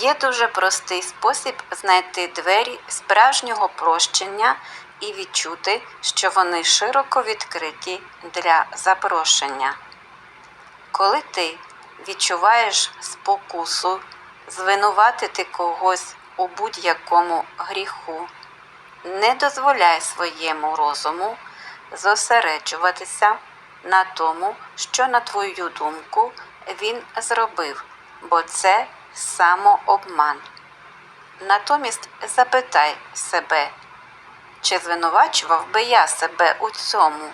Є дуже простий спосіб знайти двері справжнього прощення і відчути, що вони широко відкриті для запрошення. Коли ти відчуваєш спокусу звинуватити когось у будь-якому гріху, не дозволяй своєму розуму зосереджуватися на тому, що, на твою думку, він зробив, бо це самообман. Натомість запитай себе, чи звинувачував би я себе у цьому?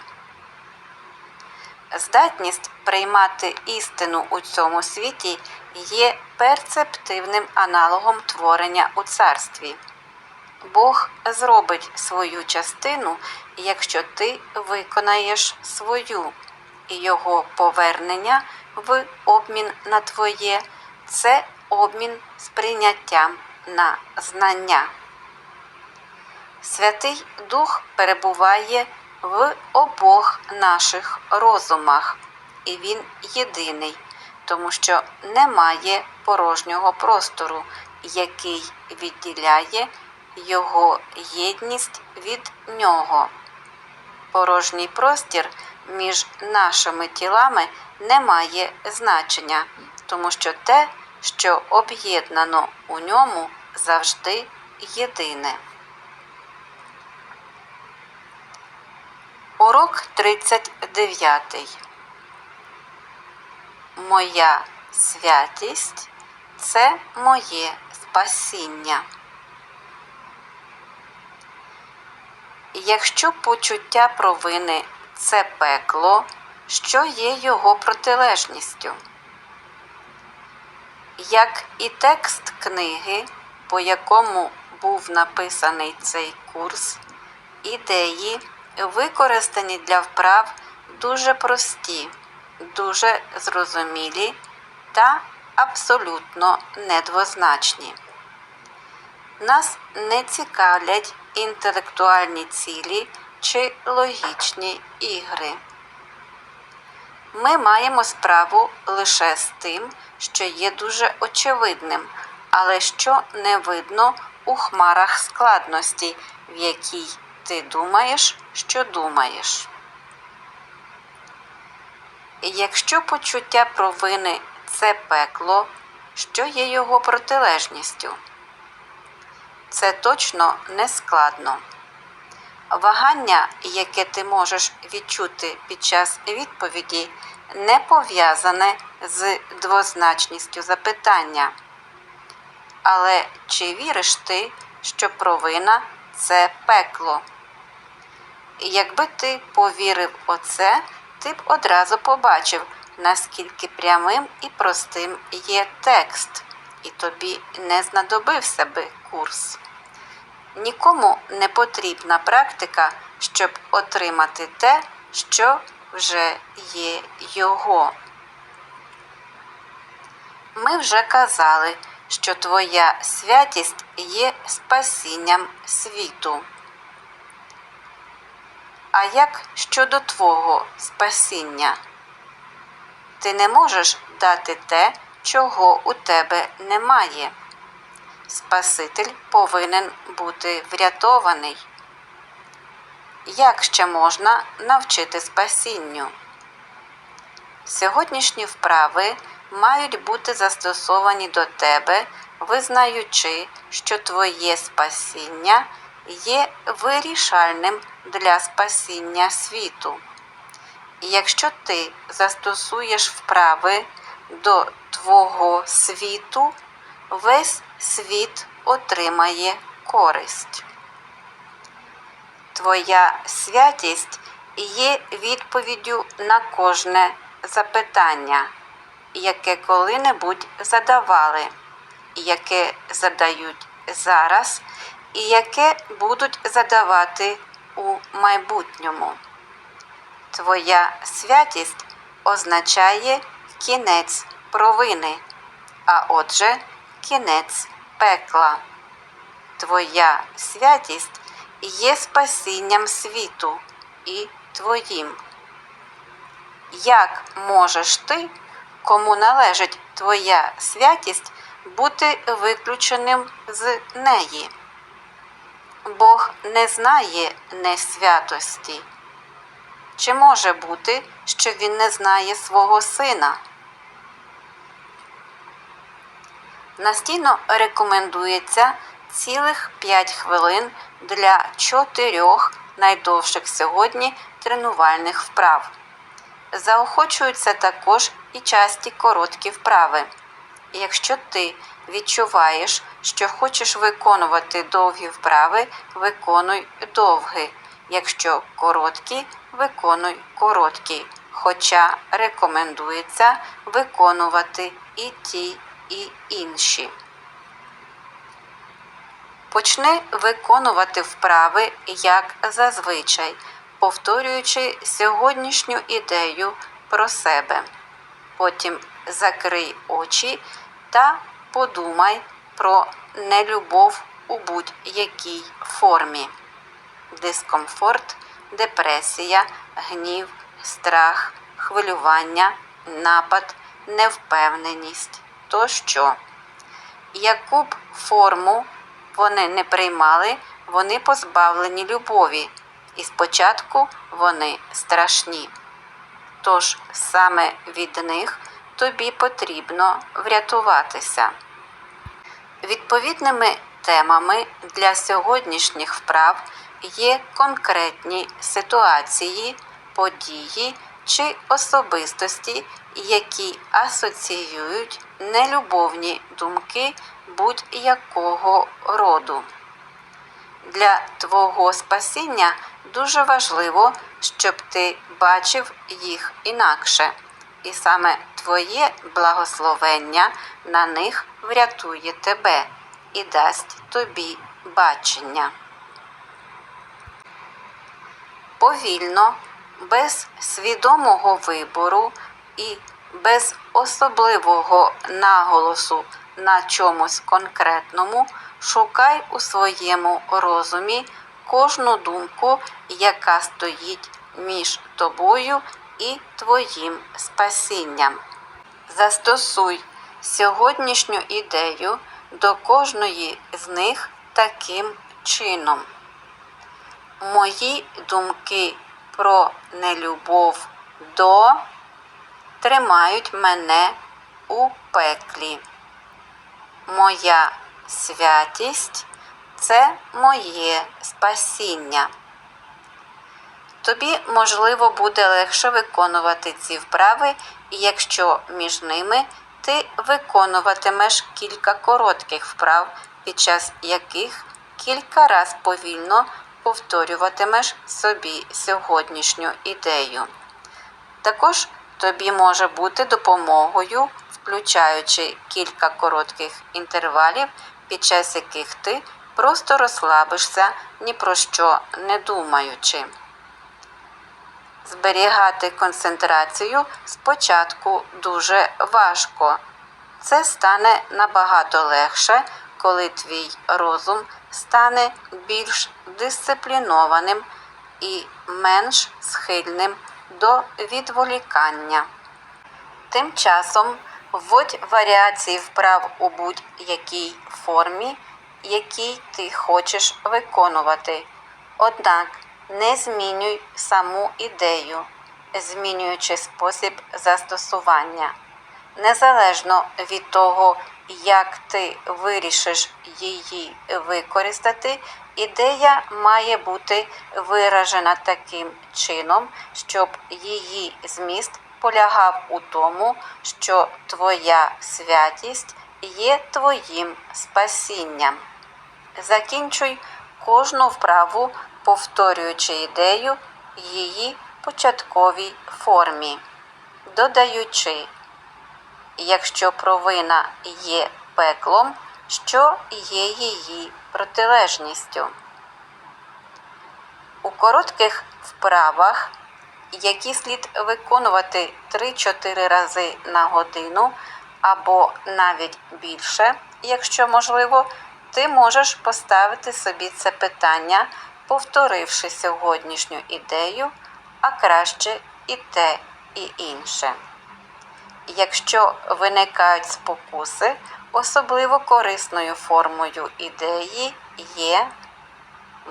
Здатність приймати істину у цьому світі є перцептивним аналогом творення у царстві. Бог зробить свою частину, якщо ти виконаєш свою, і його повернення в обмін на твоє це обмін з прийняттям на знання. Святий Дух перебуває в обох наших розумах, і він єдиний, тому що немає порожнього простору, який відділяє його єдність від нього. Порожній простір між нашими тілами не має значення, тому що те, що об'єднано у ньому, завжди єдине. Урок 39. Моя святість це моє спасіння. Якщо почуття провини це пекло, що є його протилежністю? Як і текст книги, по якому був написаний цей курс, ідеї, використані для вправ, дуже прості, дуже зрозумілі та абсолютно недвозначні. Нас не цікавлять інтелектуальні цілі чи логічні ігри. Ми маємо справу лише з тим, що є дуже очевидним, але що не видно у хмарах складності, в якій ти думаєш, що думаєш. Якщо почуття провини це пекло, що є його протилежністю? Це точно не складно. Вагання, яке ти можеш відчути під час відповіді, не пов'язане з двозначністю запитання. Але чи віриш ти, що провина це пекло? Якби ти повірив оце, ти б одразу побачив, наскільки прямим і простим є текст, і тобі не знадобився би курс. Нікому не потрібна практика, щоб отримати те, що вже є його. Ми вже казали, що твоя святість є спасінням світу. А як щодо твого спасіння? Ти не можеш дати те, чого у тебе немає. Спаситель повинен бути врятований. Як ще можна навчити спасінню? Сьогоднішні вправи мають бути застосовані до тебе, визнаючи, що твоє спасіння є вирішальним для спасіння світу. Якщо ти застосуєш вправи до твого світу, весь світ отримає користь. Твоя святість є відповіддю на кожне запитання, яке коли-небудь задавали, яке задають зараз, і яке будуть задавати у майбутньому. Твоя святість означає кінець провини, а отже, кінець пекла. Твоя святість є спасінням світу і твоїм. Як можеш ти, кому належить твоя святість, бути виключеним з неї. Бог не знає несвятості. Чи може бути, що він не знає свого сина? Настійно рекомендується цілих 5 хвилин для чотирьох найдовших сьогодні тренувальних вправ. Заохочуються також і часті короткі вправи. Якщо ти відчуваєш, що хочеш виконувати довгі вправи, виконуй довгі. Якщо короткі, виконуй короткі. Хоча рекомендується виконувати і ті, і інші. Почни виконувати вправи як зазвичай, повторюючи сьогоднішню ідею про себе. Потім закрий очі та подумай про нелюбов у будь-якій формі. Дискомфорт, депресія, гнів, страх, хвилювання, напад, невпевненість тощо. Яку б форму вони не приймали, вони позбавлені любові, і спочатку вони страшні. Тож саме від них тобі потрібно врятуватися. Відповідними темами для сьогоднішніх вправ є конкретні ситуації, події чи особистості, які асоціюють нелюбовні думки будь-якого роду. Для твого спасіння дуже важливо, щоб ти бачив їх інакше, і саме твоє благословення на них врятує тебе і дасть тобі бачення. Повільно, без свідомого вибору і без особливого наголосу на чомусь конкретному, шукай у своєму розумі кожну думку, яка стоїть між тобою і твоїм спасінням. Застосуй сьогоднішню ідею до кожної з них таким чином. Мої думки про нелюбов до тримають мене у пеклі. Моя святість це моє спасіння. Тобі, можливо, буде легше виконувати ці вправи, якщо між ними ти виконуватимеш кілька коротких вправ, під час яких кілька раз повільно повторюватимеш собі сьогоднішню ідею. Також тобі може бути допомогою, включаючи кілька коротких інтервалів, під час яких ти просто розслабишся ні про що не думаючи. Зберігати концентрацію спочатку дуже важко. Це стане набагато легше, коли твій розум стане більш дисциплінованим і менш схильним до відволікання. Тим часом вводь варіації вправ у будь-якій формі, якій ти хочеш виконувати. Однак не змінюй саму ідею, змінюючи спосіб застосування. Незалежно від того, як ти вирішиш її використати, ідея має бути виражена таким чином, щоб її зміст полягав у тому, що твоя святість є твоїм спасінням. Закінчуй кожну вправу, повторюючи ідею її початковій формі, додаючи, якщо провина є пеклом, що є її протилежністю. У коротких вправах, які слід виконувати 3-4 рази на годину або навіть більше, якщо можливо, ти можеш поставити собі це питання, повторивши сьогоднішню ідею, а краще і те, і інше. Якщо виникають спокуси, Особливо корисною формою ідеї є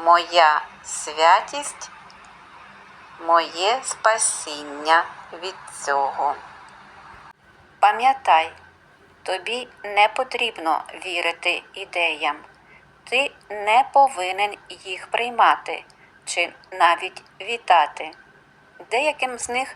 моя святість, моє спасіння від цього. Пам'ятай, тобі не потрібно вірити ідеям. Ти не повинен їх приймати чи навіть вітати. Деяким з них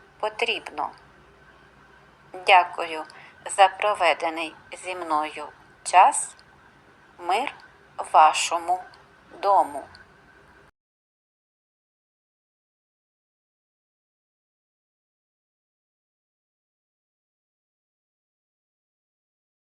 потрібно. Дякую за проведений зі мною час. Мир вашому дому.